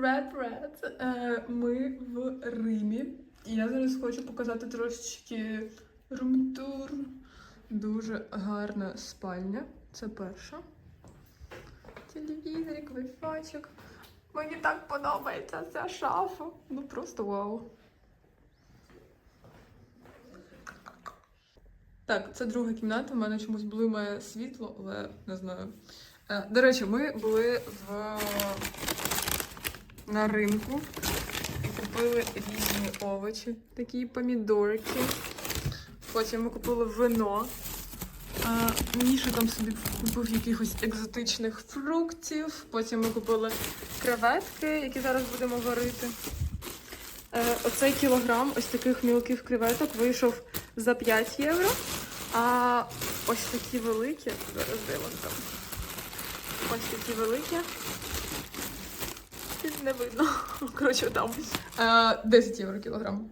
Привет-привет! Е, Ми в Римі. І я зараз хочу показати трошечки румтур. Дуже гарна спальня. Це перша. Телевізорик, вайфайчик. Мені так подобається ця шафа. Ну просто вау. Так, це друга кімната. У мене чомусь блимає світло, але не знаю. Е, До речі, ми були в на ринку і купили різні овочі, такі помідорки. Потім ми купили вино. Міша там собі купив якихось екзотичних фруктів. Потім ми купили креветки, які зараз будемо варити. Е, Оцей кілограм ось таких мілких креветок вийшов за 5 євро. А ось такі великі, зараз там. Ось такі великі. Не видно. Коротше, там. Е, 10 євро кілограм.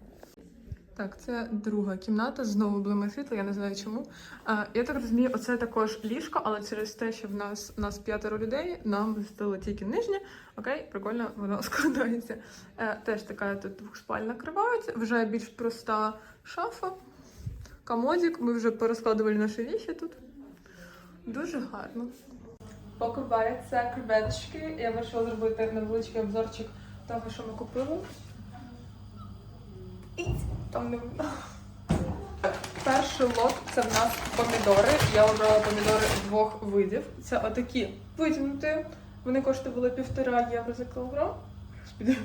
Так, це друга кімната. Знову блиме світло, я не знаю чому. Е, я так розумію, оце також ліжко, але через те, що в нас, в нас п'ятеро людей, нам вистачило тільки нижнє. Окей, прикольно, воно складається. Е, теж така тут двохспальна кровать, вже більш проста шафа, комодик. Ми вже порозкладували наші віші тут. Дуже гарно. Поки варяться креветочки, я вирішила зробити невеличкий обзорчик того, що ми купили. І там не. Перший лот це в нас помідори. Я обрала помідори двох видів. Це отакі витягнуті. Вони коштували півтора євро за кілограм. Господи.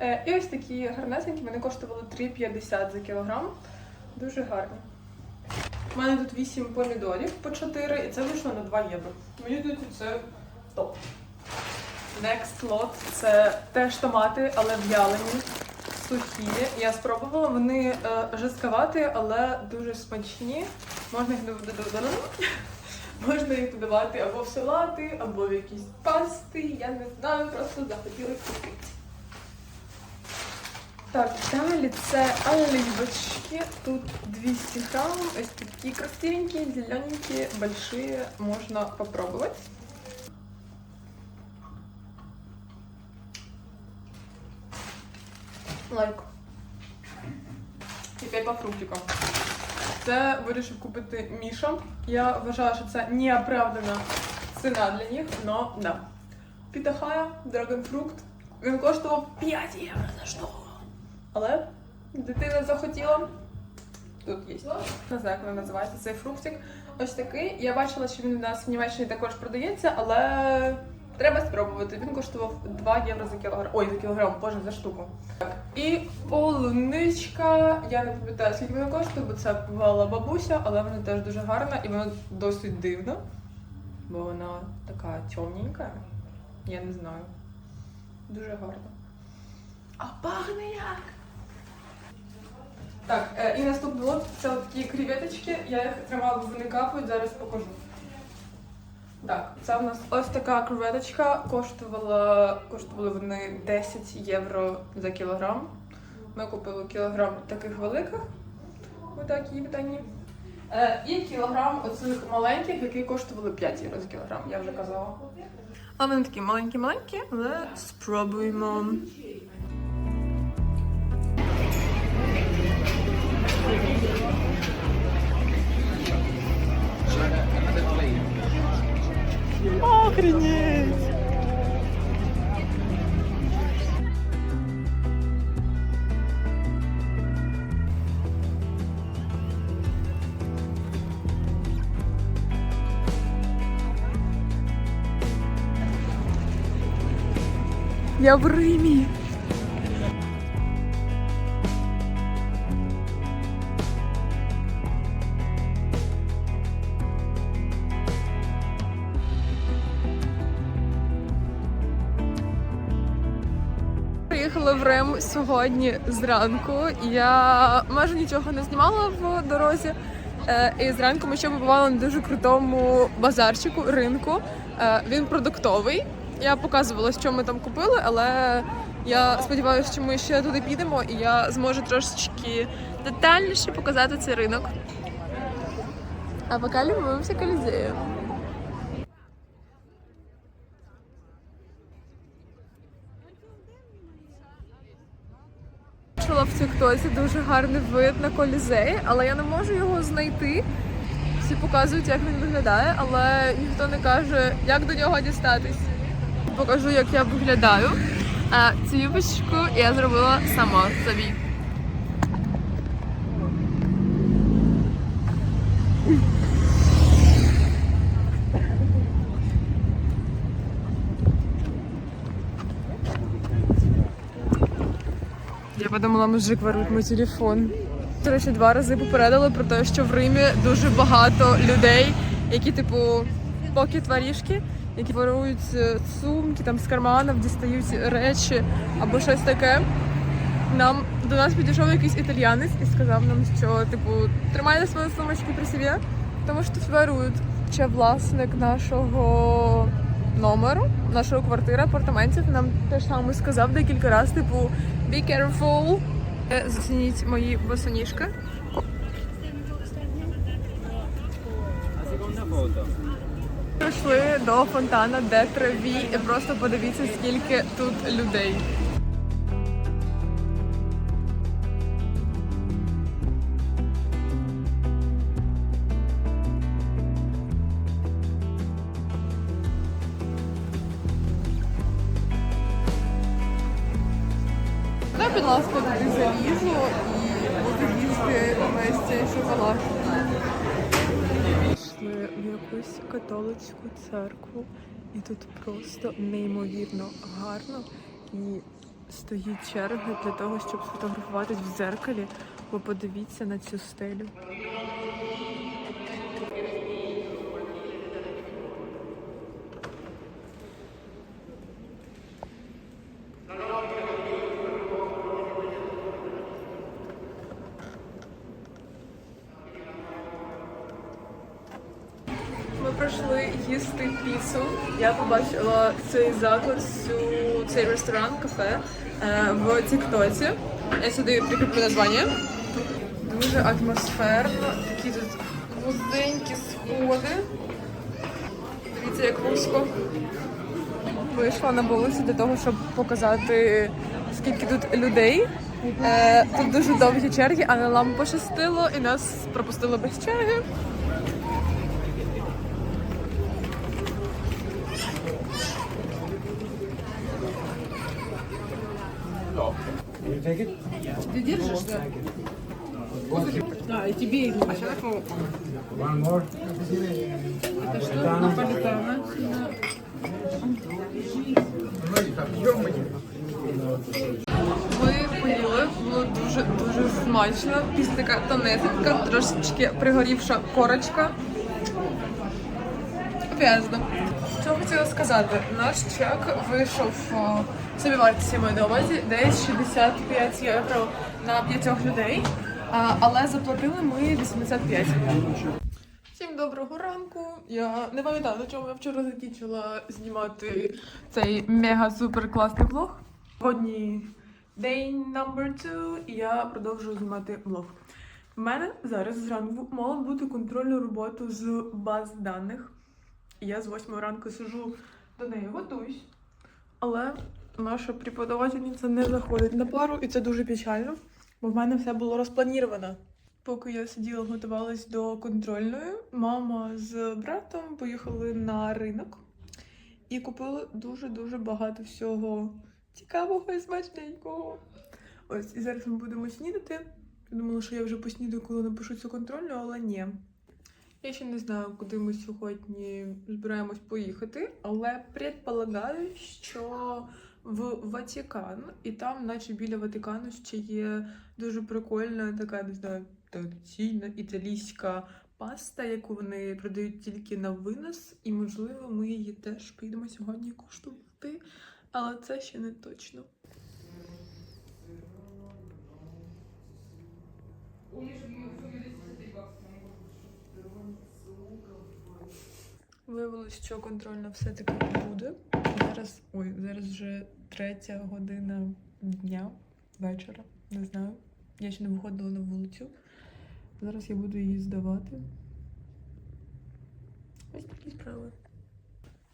Е, І ось такі гарнесенькі, вони коштували 3,50 за кілограм. Дуже гарні. У мене тут 8 помідорів по 4, і це вийшло на 2 євро. Мені здається, це топ. Next lot це теж томати, але в'ялені, сухі. Я спробувала, вони е, жорсткаваті, але дуже смачні. Можна їх. Можна їх додавати або в салати, або в якісь пасти. Я не знаю, просто захотілося купити. Так, далі це оливочки. Тут 200 грамм. Ось такі красивенькие, зелененькие, большие. Можно попробовать. Лайк. Теперь по фруктикам. Це вирішив купити Міша. Я вважаю, що це неоправдана ціна для них, но да. Пітахая, драгонфрукт. Він коштував 5 євро за штуку. Але дитина захотіла. Тут є. Не знаю, як він називається цей фруктик. Ось такий. Я бачила, що він у нас в Німеччині також продається, але треба спробувати. Він коштував 2 євро за кілограм. Ой, за кілограм, боже, за штуку. Так. І полуничка. Я не пам'ятаю, скільки вона коштує, бо це купувала бабуся, але вона теж дуже гарна і вона досить дивна. Бо вона така темненька. Я не знаю. Дуже гарна. А пахне як! Так, е, і наступний лот це такі креветочки. Я їх тримала, вони капають, зараз покажу. Так, це у нас ось така креветочка. Коштувала, коштували вони 10 євро за кілограм. Ми купили кілограм таких великих. Отакі видані. Е, і кілограм оцих маленьких, які коштували 5 євро за кілограм, я вже казала. А вони такі маленькі-маленькі, але спробуємо. Охренеть! Я в Римі. Сьогодні зранку. Я майже нічого не знімала в дорозі. Е, І зранку ми ще побували на дуже крутому базарчику, ринку. Е, Він продуктовий. Я показувала, що ми там купили, але я сподіваюся, що ми ще туди підемо, і я зможу трошечки детальніше показати цей ринок. А поки любимося колізеєм. побачила в Тіктоці дуже гарний вид на колізей, але я не можу його знайти. Всі показують, як він виглядає, але ніхто не каже, як до нього дістатись. Покажу, як я виглядаю. А цю юбочку я зробила сама собі. Подумала, мужик ворує мій телефон. До речі, два рази попередили про те, що в Римі дуже багато людей, які, типу, поки тварішки, які ворують е, сумки там з карманів, дістають речі або щось таке. Нам до нас підійшов якийсь італіянець і сказав нам, що типу тримайте свої сумочки при собі, тому що тут ворують. Власник нашого номеру, нашої квартири, апартаментів, нам теж саме сказав декілька разів, типу, be careful. Е, Зацініть мої босоніжки. Прийшли до фонтана, де траві, і просто подивіться, скільки тут людей. Ласка, туди залізу і буду їсти весь цей шоколад. Пішли в якусь католицьку церкву, і тут просто неймовірно гарно. І стоїть черга для того, щоб сфотографуватись в дзеркалі, бо подивіться на цю стелю. Ми прийшли їсти піцу. Я побачила цей заклад, цю, цей ресторан, кафе е, в Тіктоці. Я сюди прикріплю названня. Дуже атмосферно. Такі тут вузенькі сходи. Дивіться, як вузько. Вийшла на вулицю для того, щоб показати, скільки тут людей. Е, тут дуже довгі черги, але нам пощастило і нас пропустили без черги. Ми поїли, було дуже дуже смачно. Після така тонесенька, трошечки пригорівша корочка. Об'язно. Що хотіла сказати? Наш чек вийшов собі вартості маю на увазі десь 65 євро на п'ятьох людей, але заплатили ми 85. Всім доброго ранку. Я не пам'ятаю, на чому я вчора закінчила знімати цей мега-супер класний влог. Сьогодні день number two, і я продовжую знімати влог. У мене зараз зранку мала бути контрольна робота з баз даних. Я з 8 ранку сижу до неї, готуюсь. Але наша преподавательниця не заходить на пару, і це дуже печально, бо в мене все було розпланіровано. Поки я сиділа, готувалась до контрольної, мама з братом поїхали на ринок і купили дуже-дуже багато всього цікавого і смачненького. Ось, і зараз ми будемо снідати. Я думала, що я вже поснідаю, коли напишу цю контрольну, але ні. Я ще не знаю, куди ми сьогодні збираємось поїхати, але предполагаю, що в Ватикан, і там, наче біля Ватикану, ще є дуже прикольна така, не знаю, традиційна італійська паста, яку вони продають тільки на винос, і можливо ми її теж підемо сьогодні куштувати, але це ще не точно. Виявилось, що контрольна все-таки буде. Зараз, ой, зараз вже третя година дня, вечора, не знаю. Я ще не виходила на вулицю. Зараз я буду її здавати. Ось такі справи.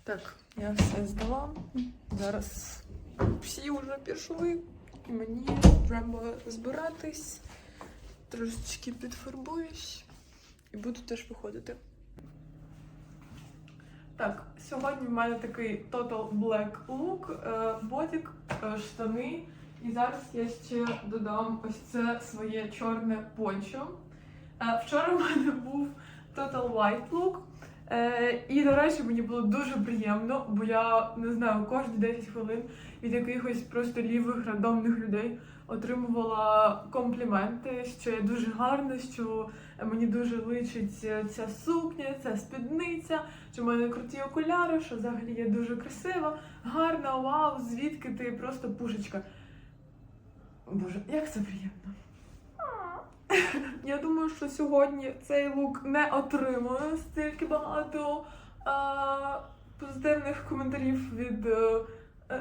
Так, я все здала. Зараз всі вже пішли. і мені треба збиратись, трошечки підфарбуюсь і буду теж виходити. Так, сьогодні в мене такий Total Black look, е, ботик, е, штани. І зараз я ще додам ось це своє чорне пончо. Е, Вчора в мене був Total White look. І, до речі, мені було дуже приємно, бо я не знаю, кожні 10 хвилин від якихось просто лівих рандомних людей отримувала компліменти, що я дуже гарна, що мені дуже личить е, ця сукня, ця спідниця, що в мене круті окуляри, що взагалі я дуже красива, гарна, вау, звідки ти просто пушечка. Боже, як це приємно. Я думаю, що сьогодні цей лук не отримує стільки багато а, позитивних коментарів від е,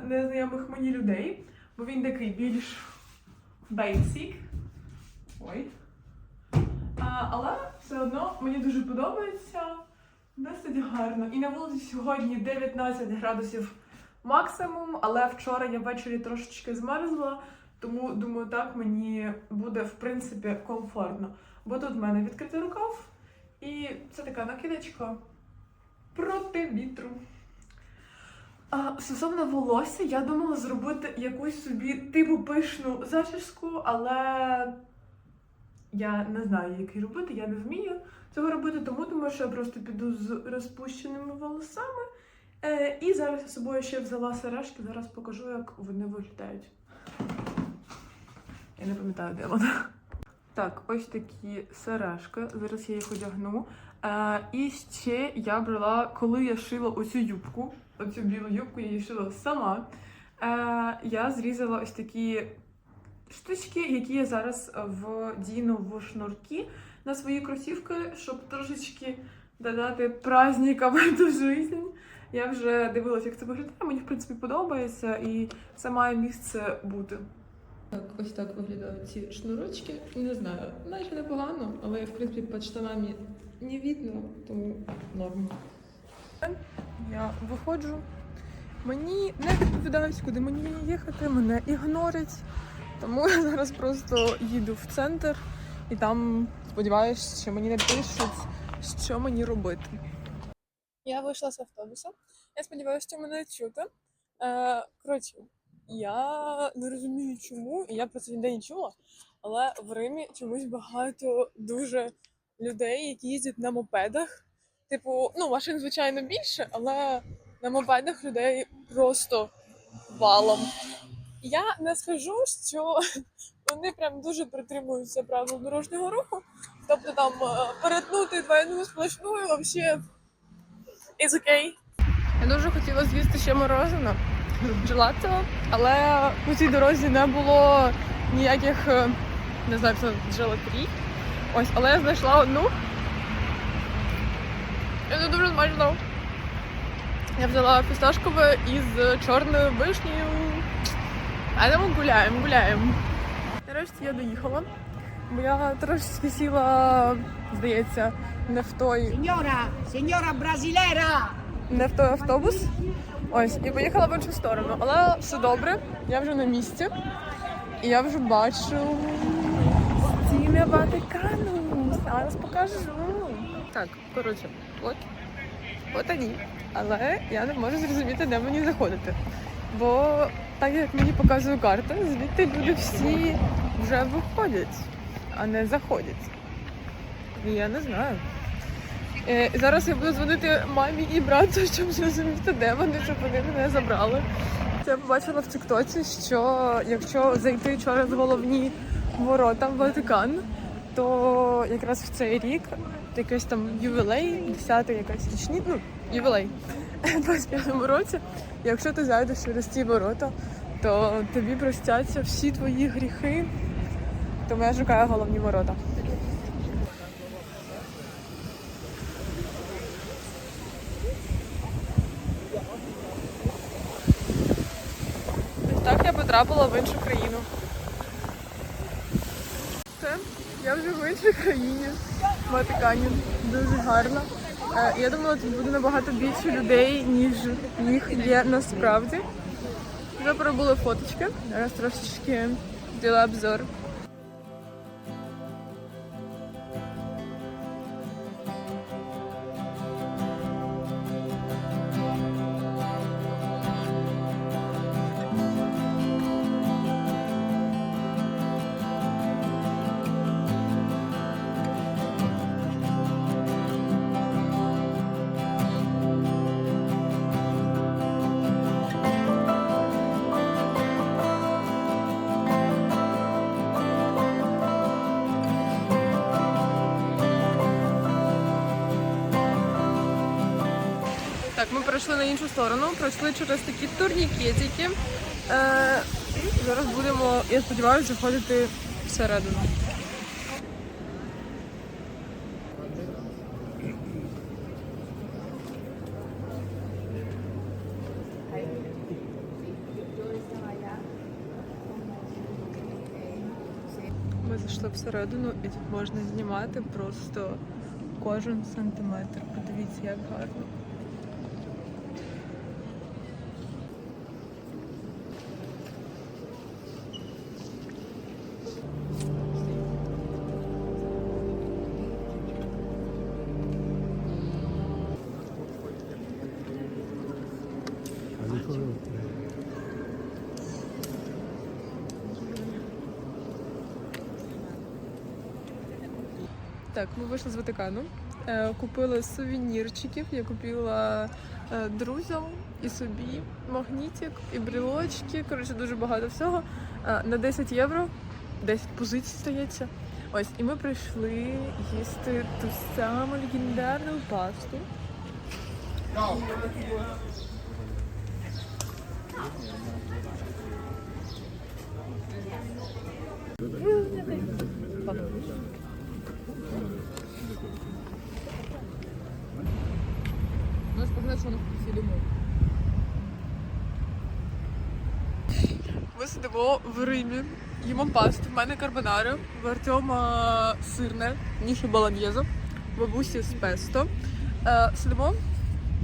незнайомих мені людей, бо він такий більш basic. Ой. А, але все одно мені дуже подобається. Досить гарно. І на вулиці сьогодні 19 градусів максимум, але вчора я ввечері трошечки змерзла, тому думаю, так мені буде в принципі комфортно. Бо тут в мене відкритий рукав, і це така накидочка проти вітру. А, стосовно волосся, я думала зробити якусь собі типу пишну зачіску, але я не знаю, як її робити, я не вмію цього робити, тому думаю, що я просто піду з розпущеними волосами. Е, і зараз я собою ще взяла сережки, зараз покажу, як вони виглядають. Я не пам'ятаю, де вона. Так, ось такі сережки. Зараз я їх одягну. Е, і ще я брала, коли я шила оцю юбку, оцю білу юбку, її шила сама. Е, я зрізала ось такі штучки, які я зараз вдіну в шнурки на свої кросівки, щоб трошечки додати праздника в эту жизнь. Я вже дивилася, як це виглядає. Мені в принципі подобається, і це має місце бути. Так, ось так виглядають ці шнурочки. Не знаю, наче непогано, але в принципі під штанами не видно, тому норм. Я виходжу. Мені не відповідають, куди мені їхати, мене ігнорять. Тому я зараз просто їду в центр і там сподіваюся, що мені напишуть, що мені робити. Я вийшла з автобуса. Я сподіваюся, що мене чути. Е, коротше, я не розумію, чому, і я про це ніде не чула, але в Римі чомусь багато дуже людей, які їздять на мопедах. Типу, ну, машин, звичайно, більше, але на мопедах людей просто валом. Я не скажу, що вони прям дуже притримуються правил дорожнього руху. Тобто там е, перетнути двойну сплошну взагалі is okay. Я дуже хотіла з'їсти ще мороженое, джелато, але у цій дорозі не було ніяких, е, не знаю, це джелатерій. Ось, але я знайшла одну. І Це дуже смачно. Я взяла фісташкове із чорною вишнею. А тому гуляємо, гуляємо. Нарешті я доїхала, бо я трошечки сіла, здається, не в той Signora, signora brasilera! не в той автобус. Ось, і поїхала в іншу сторону. Але все добре, я вже на місці. І я вже бачу стіни Ватикану. Зараз покажу. Так, коротше, от, от вони. Але я не можу зрозуміти, де мені заходити. Бо так як мені показує карта, звідти люди всі вже виходять, а не заходять. І я не знаю. Е, зараз я буду дзвонити мамі і брату, щоб зрозуміти, де вони, щоб вони мене забрали. Я побачила в Тіктоці, що якщо зайти через головні ворота в Ватикан, то якраз в цей рік якийсь там ювілей, 10 якась річні, ну, ювілей в 25-му році. Якщо ти зайдеш через ці ворота, то тобі простяться всі твої гріхи. Тому я шукаю головні ворота. Так я потрапила в іншу країну. Все, вже в іншій країні, в Ватикані. Дуже гарно. Е, Я думала, тут буде набагато більше людей, ніж їх є насправді. Вже пробули фоточки. Зараз трошечки діла обзор. Пройшли на іншу сторону, пройшли через такі турнікетики. Е, зараз будемо, я сподіваюся, заходити всередину. Ми зайшли всередину і тут можна знімати просто кожен сантиметр. Подивіться, як гарно. Так, ми вийшли з Ватикану, е, купили сувенірчиків. Я купила е, друзям і собі магнітик, і брілочки. Коротше, дуже багато всього. Е, на 10 євро, 10 позицій стається. Ось, і ми прийшли їсти ту саму легендарну пасту. У нас позначено фільму. Ми сидимо в Римі, їмо пасту. В мене карбонари, в Артема сирне, ніше баланьєзо, бабусі з песто. Е, сидимо,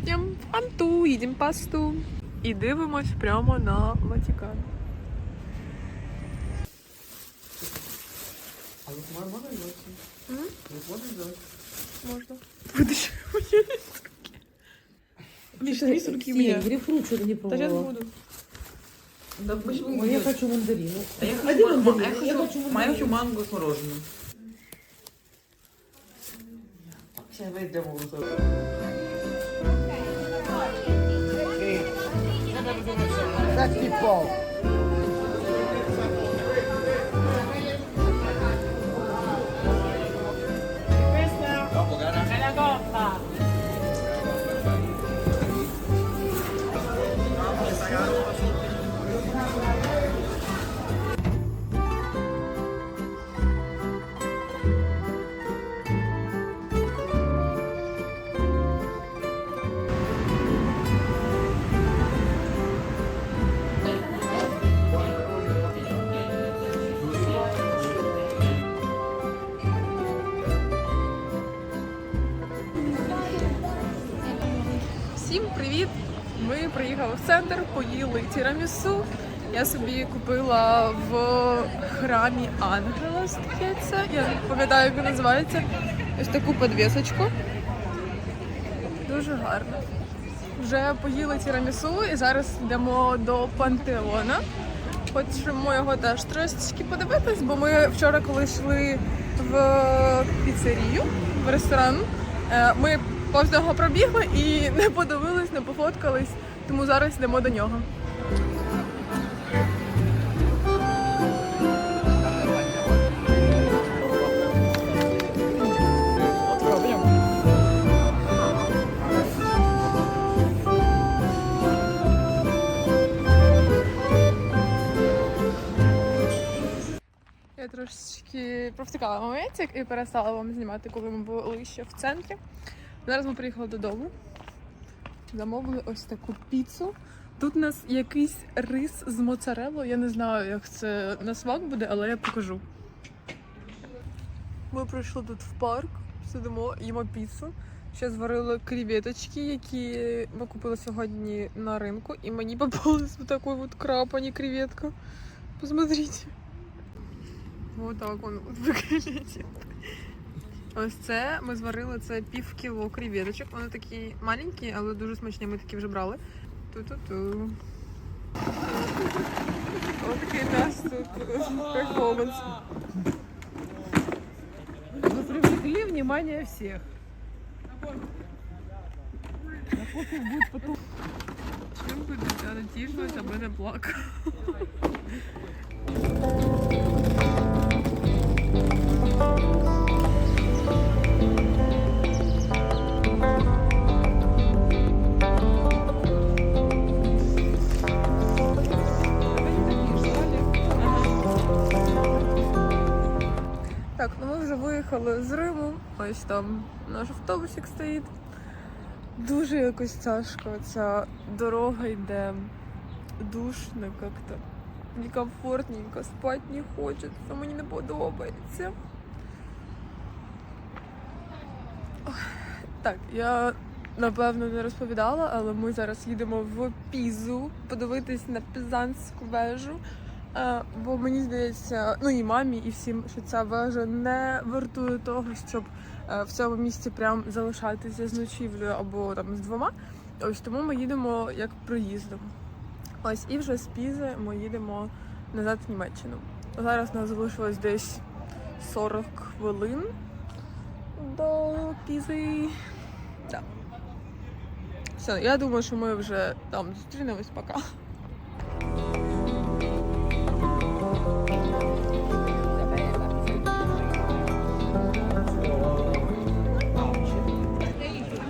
п'ємо фанту, їдемо пасту і дивимось прямо на Ватикан. Можна. Будеш моєї Міша, дві сумки Нет, грейпфрут что-то не Та зараз пробовала. буду. Да почему Ой, я нет? хочу мандарину. А я А хочу, где ма- мандарин? я Я хочу, хочу я мандарин. хочу манго с мороженым. Сейчас выйдем Sette po'. Тірамісу. Я собі купила в храмі Ангела, здається. Я не пам'ятаю, як він називається. Ось таку подвісочку. Дуже гарно. Вже поїли тірамісу і зараз йдемо до пантеона. Хочемо його теж трошечки подивитись, бо ми вчора, коли йшли в піцерію, в ресторан, е, ми повз нього пробігли і не подивились, не пофоткались, тому зараз йдемо до нього. Трошечки провтикала моментик і перестала вам знімати, коли ми були ще в центрі. Зараз ми приїхали додому. Замовили ось таку піцу. Тут у нас якийсь рис з моцареллою. Я не знаю, як це на смак буде, але я покажу. Ми прийшли тут в парк, сидимо, їмо піцу. Ще зварили креветочки, які ми купили сьогодні на ринку, і мені попалась вот краб, креветка. Посмотрите. Вот так он выглядит. Ось це ми зварили це пів кіло креветочок. Вони такі маленькі, але дуже смачні. Ми такі вже брали. Ту-ту-ту. Ось такий нас тут перформанс. Вы привлекли внимание всех. Чим би дитя тішилась, аби не плакала. Так, ну ми вже виїхали з Риму. Ось там наш автобусик стоїть. Дуже якось тяжко. Ця дорога йде душно як-то. Некомфортненько, спати не хочеться, мені не подобається. Так, я напевно не розповідала, але ми зараз їдемо в Пізу подивитись на Пізанську вежу. Е, Бо мені здається, ну і мамі, і всім, що ця вежа не вартує того, щоб е, в цьому місці прям залишатися з ночівлею або там з двома. Ось тому ми їдемо як проїздом. Ось і вже з Пізи ми їдемо назад в Німеччину. Зараз нас залишилось десь 40 хвилин до Пізи. Так. Все, я думаю, що ми вже там зустрінемось пока.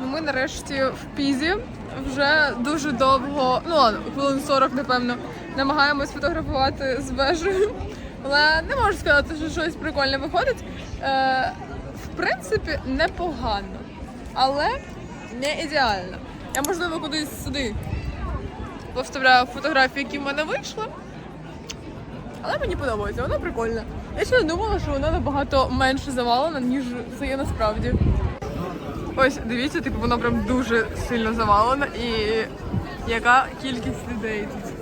Ми нарешті в Пізі. Вже дуже довго, ну хвилин 40, напевно, намагаємось фотографувати з вежею. Але не можу сказати, що щось прикольне виходить. В принципі, непогано, але не ідеально. Я, можливо, кудись сюди повставляю фотографії, які в мене вийшли. Але мені подобається, вона прикольна. Я ще не думала, що вона набагато менше завалена, ніж це є насправді. Ось дивіться, типу воно прям дуже сильно завалено і яка кількість людей тут.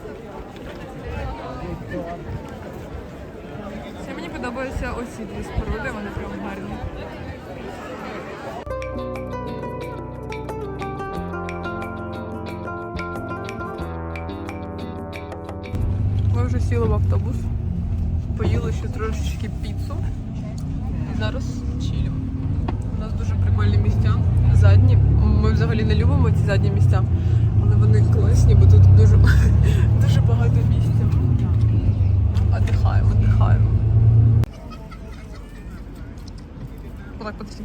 Ще мені подобаються оці дві споруди, вони прям гарні. сіли в автобус, поїли ще трошечки піцу. І зараз чилю. У нас дуже прикольні місця. Задні. Ми взагалі не любимо ці задні місця, але вони класні, бо тут дуже, дуже багато місця. Отдихаємо, отдихаємо. Отак, подивіться.